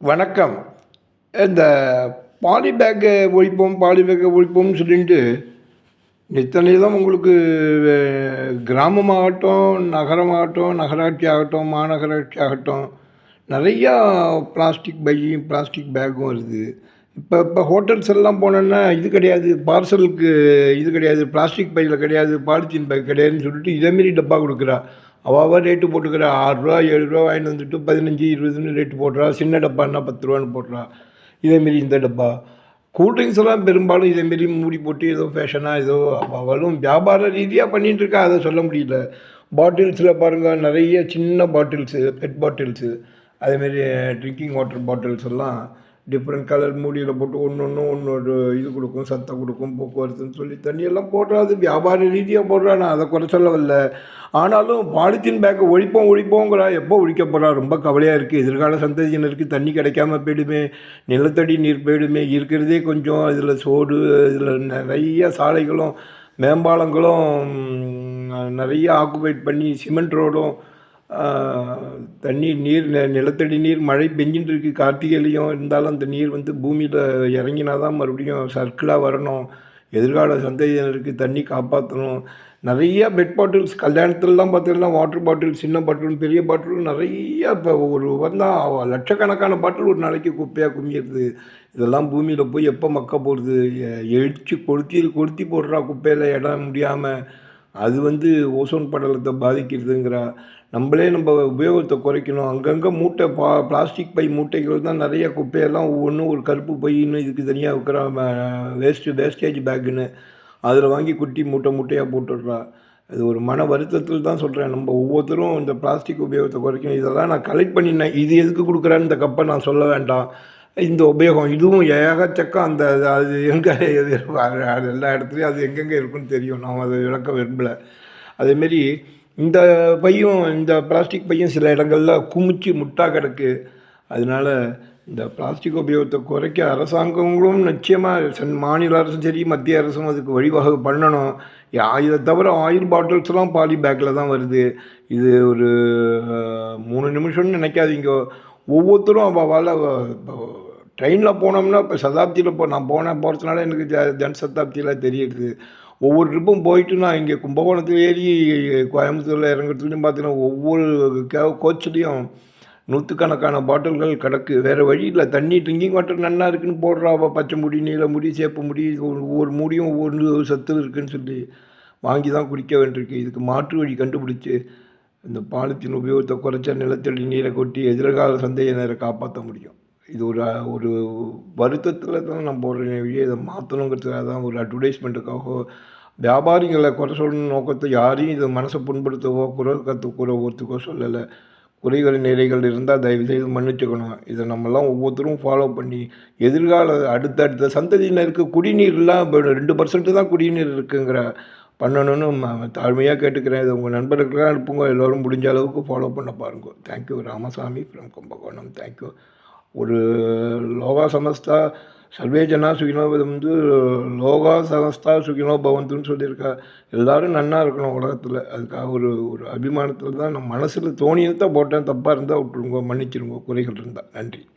வணக்கம். இந்த பாலி பேக்கை ஒழிப்போம் பாலி பேக்கை ஒழிப்போம்னு சொல்லிட்டு எத்தனை உங்களுக்கு கிராமமாகட்டும் நகரமாகட்டும் நகராட்சி ஆகட்டும் மாநகராட்சி ஆகட்டும் நிறையா பிளாஸ்டிக் பையும் பிளாஸ்டிக் பேக்கும் வருது. இப்போ இப்போ ஹோட்டல்ஸ் எல்லாம் போனோன்னா இது கிடையாது பார்சலுக்கு இது கிடையாது பிளாஸ்டிக் பையில் கிடையாது பாலித்தீன் பை கிடையாதுன்னு சொல்லிட்டு இதேமாரி டப்பா கொடுக்குறா. அவாவா ரேட்டு போட்டுக்கிறா. ஆறுரூவா ஏழு ரூபா வாங்கிட்டு வந்துட்டு பதினஞ்சு இருபதுன்னு ரேட்டு போடுறா. சின்ன டப்பான்னா பத்து ரூபான்னு போடுறா. இதேமாரி இந்த டப்பா. கூல்ட்ரிங்க்ஸ் எல்லாம் பெரும்பாலும் இதேமாரி மூடி போட்டு ஏதோ ஃபேஷனாக ஏதோ அவளும் வியாபார ரீதியாக பண்ணிகிட்டு இருக்கா. அதை சொல்ல முடியல. பாட்டில்ஸில் பாருங்கள் நிறைய சின்ன பாட்டில்ஸு பெட் பாட்டில்ஸு அதேமாரி ட்ரிங்கிங் வாட்டர் பாட்டில்ஸ் எல்லாம் டிஃப்ரெண்ட் கலர் மூடியில் போட்டு ஒன்று ஒன்று ஒன்று ஒரு இது கொடுக்கும் சத்தம் கொடுக்கும் போக்குவரத்துன்னு சொல்லி தண்ணியெல்லாம் போடுறா அது வியாபார ரீதியாக போடுறா நான் அதை குறை சொல்ல வரல ஆனாலும் பாலித்தீன் பேக்கை ஒழிப்போம் ஒழிப்போங்கிறா. எப்போ ஒழிக்க போகிறா ரொம்ப கவலையாக இருக்குது எதிர்கால சந்ததியினருக்கு தண்ணி கிடைக்காம போயிடுமே. நிலத்தடி நீர் போயிடுமே. இருக்கிறதே கொஞ்சம் இதில் சோடு இதில் நிறைய சாலைகளும் மேம்பாலங்களும் நிறைய ஆக்குபைட் பண்ணி சிமெண்ட் ரோடும் தண்ணி நீர் நிலத்தடி நீர் மழை பெஞ்சின்னு இருக்கு. கார்த்திகையிலையும் இருந்தாலும் அந்த நீர் வந்து பூமியில் இறங்கினா தான் மறுபடியும் சர்க்கிளாக வரணும். எதிர்கால சந்ததியினருக்கு தண்ணி காப்பாற்றணும் நிறைய பெட் பாட்டில்ஸ் கல்யாணத்துலலாம் பார்த்தீங்கன்னா வாட்டர் பாட்டில் சின்ன பாட்டில் பெரிய பாட்டில் நிறைய இப்போ ஒரு வந்தால் லட்சக்கணக்கான பாட்டில் ஒரு நாளைக்கு குப்பையாக குமியிறது. இதெல்லாம் பூமியில் போய் எப்போ மக்க போடுது எழுச்சி கொளுத்தி கொளுத்தி போடுறா குப்பையில் இடம் முடியாமல் அது வந்து ஓசோன் படலத்தை பாதிக்கிறதுங்கிற நம்மளே நம்ம உபயோகத்தை குறைக்கணும். அங்கங்கே மூட்டை பா பிளாஸ்டிக் பை மூட்டைகள் தான் நிறைய குப்பையெல்லாம் ஒவ்வொன்றும் ஒரு கருப்பு பையின்னு இதுக்கு தனியாக வைக்கிற வேஸ்ட்டு வேஸ்டேஜ் பேக்குன்னு அதில் வாங்கி குட்டி மூட்டை மூட்டையாக போட்டுடுறா. அது ஒரு மன வருத்தத்தில் தான் சொல்கிறேன் நம்ம ஒவ்வொருத்தரும் இந்த பிளாஸ்டிக் உபயோகத்தை குறைக்கணும். இதெல்லாம் நான் கலெக்ட் பண்ணினேன். இது எதுக்கு கொடுக்குறேன்னு இந்த கப்பை நான் சொல்ல வேண்டாம். இந்த உபயோகம் இதுவும் ஏகச்சக்கம் அந்த அது எங்கே எது எல்லா இடத்துலையும் அது எங்கெங்கே இருக்குன்னு தெரியும். நான் அதை விளக்க விரும்பலை. அதேமாரி இந்த பையும் இந்த பிளாஸ்டிக் பையும் சில இடங்களில் குமிச்சு முட்டா கிடக்கு. அதனால இந்த பிளாஸ்டிக் உபயோகத்தை குறைக்க அரசாங்கங்களும் நிச்சயமாக சென் மாநில அரசும் சரி மத்திய அரசும் அதுக்கு வழிவகை பண்ணணும். இதை தவிர ஆயில் பாட்டில்ஸ்லாம் பாலி பேக்கில் தான் வருது. இது ஒரு மூணு நிமிஷம்னு நினைக்காதீங்க. ஒவ்வொருத்தரும் அவள் ட்ரெயினில் போனோம்னா இப்போ சதாப்தியில் போ நான் போனேன் போகிறதுனால எனக்கு ஜ ஜன் சதாப்தியில் தெரியுது. ஒவ்வொரு ட்ரிப்பும் போயிட்டு நான் இங்கே கும்பகோணத்தில் ஏறி கோயம்புத்தூரில் இறங்குறதுலையும் பார்த்தீங்கன்னா ஒவ்வொரு கே கோச்சிலையும் நூற்றுக்கணக்கான பாட்டில்கள் கிடக்கு. வேறு வழி இல்லை. தண்ணி ட்ரிங்கிங் வாட்டர் நல்லா இருக்குன்னு போடுறா பச்சை முடி நீல முடி சேப்பு முடி ஒவ்வொரு முடியும் ஒவ்வொரு சத்து இருக்குன்னு சொல்லி வாங்கி தான் குடிக்க வேண்டியிருக்கு. இதுக்கு மாற்று வழி கண்டுபிடிச்சி இந்த பாலித்தீன் உபயோகத்தை குறைச்சா நிலத்தடி நீரை கொட்டி எதிர்கால சந்தையினரை காப்பாற்ற முடியும். இது ஒரு ஒரு வருத்தத்தில் தான் நான் போடுறேன் வழியே இதை மாற்றணுங்கிறதுக்காக தான் ஒரு அட்வர்டைஸ்மெண்ட்டுக்காக வியாபாரிகளை குறை சொல்லணும் நோக்கத்தை யாரையும் இதை மனசை புண்படுத்தவோ குறை கற்று ஒருத்துக்கோ சொல்லலை. குறைகள் நிறைகள் இருந்தால் தயவுசெய்து மன்னிச்சுக்கணும். இதை நம்மலாம் ஒவ்வொருத்தரும் ஃபாலோ பண்ணி எதிர்கால அடுத்தடுத்த சந்ததியினருக்கு குடிநீர்லாம் இப்போ ரெண்டு பர்சன்ட்டு தான் குடிநீர் இருக்குங்கிற பண்ணணும்னு தாழ்மையாக கேட்டுக்கிறேன். இதை உங்கள் நண்பர்களுக்கெல்லாம் அனுப்புங்க. எல்லோரும் முடிஞ்ச அளவுக்கு ஃபாலோ பண்ண பாருங்க. Thank you Ramasamy from Kumbakonam thank you ஒரு லோகா சமஸ்தா சர்வே ஜனா சுகினோ இது வந்து லோகா சமஸ்தா சுகினோ பவந்துன்னு சொல்லியிருக்கா. எல்லாரும் நன்னா இருக்கணும் உலகத்தில். அதுக்காக ஒரு ஒரு அபிமானத்தில் தான் நம்ம மனசில் தோணியிருந்தால் போட்டேன். தப்பாக இருந்தால் விட்டுருங்க மன்னிச்சிருங்க குறைகள் இருந்தால் நன்றி.